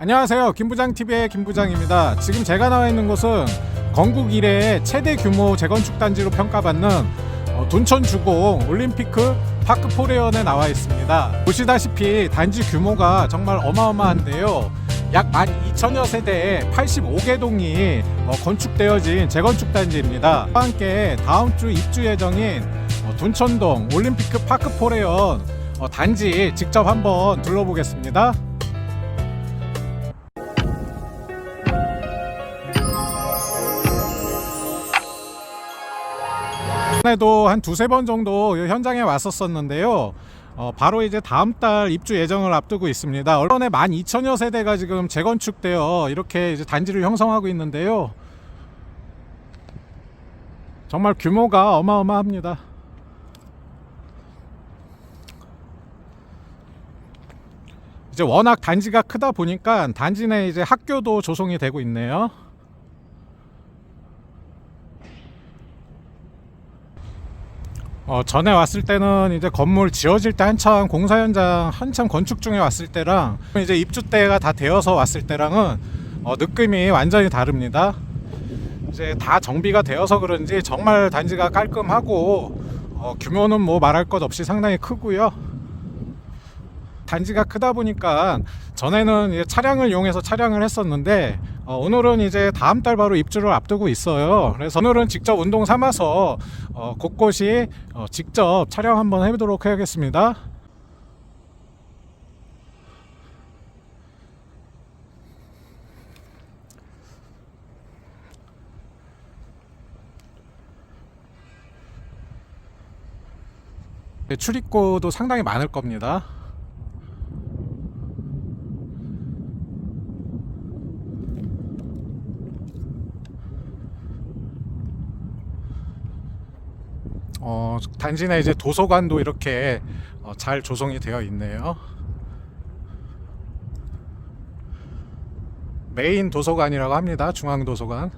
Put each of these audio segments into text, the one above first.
안녕하세요. 김부장TV의 김부장입니다. 지금 제가 나와 있는 곳은 건국 이래 최대 규모 재건축 단지로 평가받는 어, 둔천 주공 올림피크 파크 포레언에 나와 있습니다. 보시다시피 단지 규모가 정말 어마어마한데요. 약 12,000여 세대의 85개 동이 어, 건축되어진 재건축 단지입니다. 와 함께 다음 주 입주 예정인 어, 둔천동 올림피크 파크 포레언 어, 단지 직접 한번 둘러보겠습니다. 전에도 한 두세 번 정도 이 현장에 왔었었는데요. 어, 바로 이제 다음 달 입주 예정을 앞두고 있습니다. 언론에 12,000여 세대가 지금 재건축되어 이렇게 이제 단지를 형성하고 있는데요. 정말 규모가 어마어마합니다. 이제 워낙 단지가 크다 보니까 단지 내 이제 학교도 조성이 되고 있네요. 어, 전에 왔을 때는 이제 건물 지어질 때 한참 공사 현장 한참 건축 중에 왔을 때랑 이제 입주 때가 다 되어서 왔을 때랑은 어, 느낌이 완전히 다릅니다. 이제 다 정비가 되어서 그런지 정말 단지가 깔끔하고 어, 규모는 뭐 말할 것 없이 상당히 크고요. 단지가 크다 보니까 전에는 차량을 이용해서 차량을 했었는데 어, 오늘은 이제 다음 달 바로 입주를 앞두고 있어요. 그래서 오늘은 직접 운동 삼아서 어, 곳곳이 어, 직접 촬영 한번 해보도록 하겠습니다. 네, 출입구도 상당히 많을 겁니다. 어, 단지 내 이제 도서관도 이렇게 어, 잘 조성이 되어 있네요. 메인 도서관이라고 합니다. 중앙 도서관.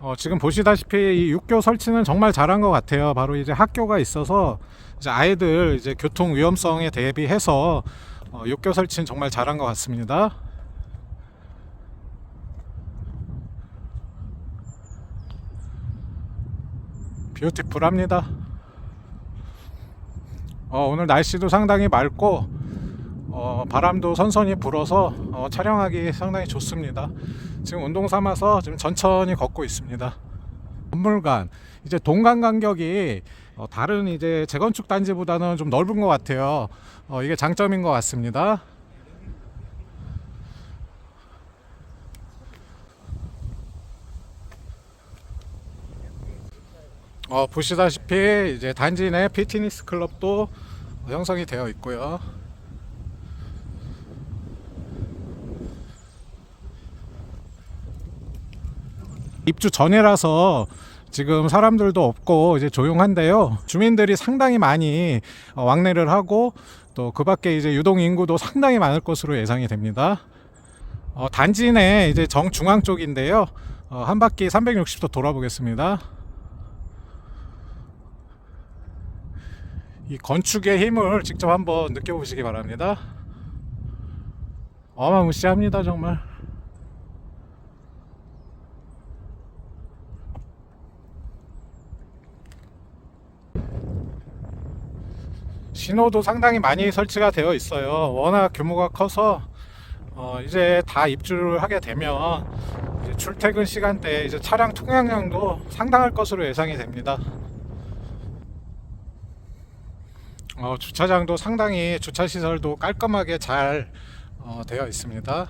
어, 지금 보시다시피 이 육교 설치는 정말 잘한 것 같아요. 바로 이제 학교가 있어서 이제 아이들 이제 교통 위험성에 대비해서 어, 육교 설치는 정말 잘한 것 같습니다. 뷰티풀합니다. 어, 오늘 날씨도 상당히 맑고 어, 바람도 선선히 불어서 어, 촬영하기 상당히 좋습니다. 지금 운동 삼아서 지금 천천히 걷고 있습니다. 건물간 이제 동간 간격이 어, 다른 이제 재건축 단지보다는 좀 넓은 것 같아요. 어, 이게 장점인 것 같습니다. 어, 보시다시피 이제 단지 내 피트니스 클럽도 형성이 되어 있고요. 입주 전이라서 지금 사람들도 없고 이제 조용한데요. 주민들이 상당히 많이 어, 왕래를 하고 또 그 밖에 이제 유동 인구도 상당히 많을 것으로 예상이 됩니다. 어, 단지 내 이제 정중앙 쪽인데요. 어, 한 바퀴 360도 돌아보겠습니다. 이 건축의 힘을 직접 한번 느껴보시기 바랍니다. 어마무시합니다, 정말. 신호도 상당히 많이 설치가 되어 있어요. 워낙 규모가 커서 어, 이제 다 입주를 하게 되면 출퇴근 시간대에 이제 차량 통행량도 상당할 것으로 예상이 됩니다. 어, 주차장도 상당히 주차 시설도 깔끔하게 잘 어, 되어 있습니다.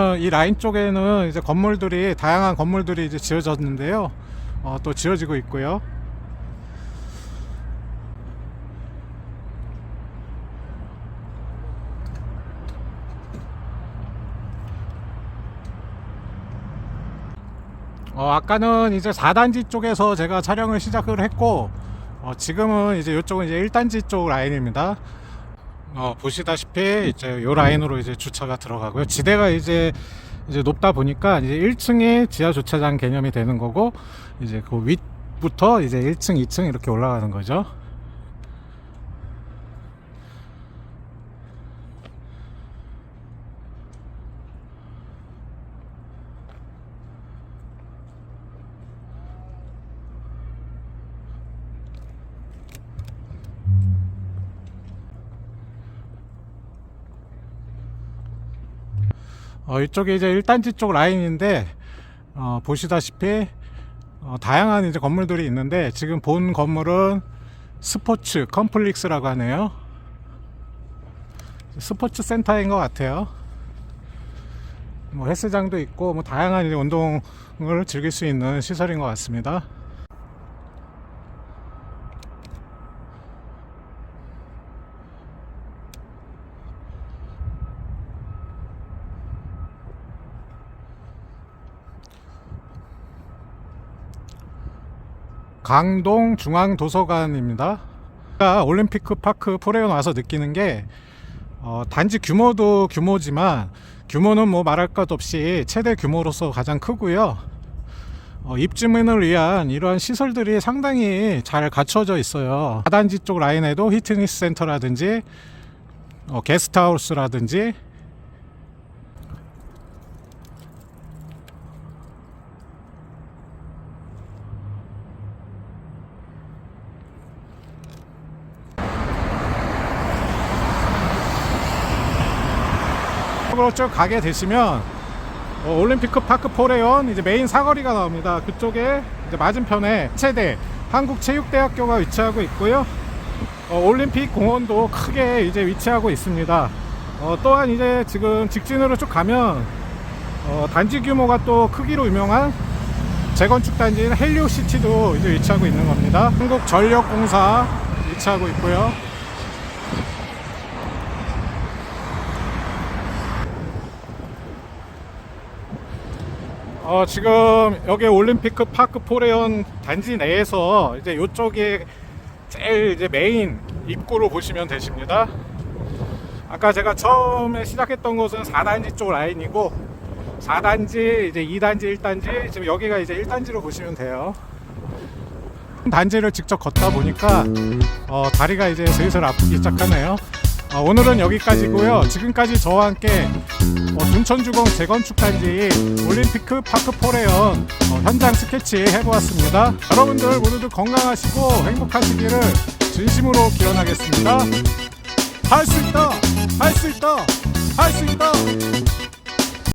어, 이 라인 쪽에는 이제 건물들이 다양한 건물들이 이제 지어졌는데요. 어, 또 지어지고 있고요. 어, 아까는 이제 4단지 쪽에서 제가 촬영을 시작을 했고 어, 지금은 이제 이쪽은 이제 1단지 쪽 라인입니다. 어, 보시다시피 이제 요 라인으로 이제 주차가 들어가고요. 지대가 이제 이제 높다 보니까 이제 1층에 지하 주차장 개념이 되는 거고 이제 그 윗부터 이제 1층, 2층 이렇게 올라가는 거죠. 어, 이쪽에 이제 1단지 쪽 라인인데 어, 보시다시피 어, 다양한 이제 건물들이 있는데 지금 본 건물은 스포츠 컴플릭스라고 하네요. 스포츠 센터인 것 같아요. 뭐 헬스장도 있고 뭐 다양한 운동을 즐길 수 있는 시설인 것 같습니다. 강동 중앙도서관입니다. 올림픽 파크 포레온 와서 느끼는 게 어, 단지 규모도 규모지만 규모는 뭐 말할 것 없이 최대 규모로서 가장 크고요. 어, 입주민을 위한 이러한 시설들이 상당히 잘 갖춰져 있어요. 4단지 쪽 라인에도 히트니스 센터라든지 어, 게스트하우스라든지 쪽으로 쭉 가게 되시면 어, 올림피크 파크 포레온 이제 메인 사거리가 나옵니다. 그쪽에 이제 맞은편에 체대 한국체육대학교가 위치하고 있고요. 어, 올림픽 공원도 크게 이제 위치하고 있습니다. 어, 또한 이제 지금 직진으로 쭉 가면 어, 단지 규모가 또 크기로 유명한 재건축 단지인 헬리오시티도 이제 위치하고 있는 겁니다. 한국전력공사 위치하고 있고요. 어, 지금 여기 올림피크 파크 포레온 단지 내에서 이제 이쪽이 제일 이제 메인 입구로 보시면 되십니다. 아까 제가 처음에 시작했던 곳은 4단지 쪽 라인이고 4단지, 이제 2단지, 1단지 지금 여기가 이제 1단지로 보시면 돼요. 단지를 직접 걷다 보니까 어, 다리가 이제 슬슬 아프기 시작하네요. 어, 오늘은 여기까지고요. 지금까지 저와 함께 어, 둔천주공 재건축 단지 올림피크 파크 포레온 어, 현장 스케치 해보았습니다. 여러분들 모두들 건강하시고 행복하시기를 진심으로 기원하겠습니다. 할 수 있다! 할 수 있다! 할 수 있다!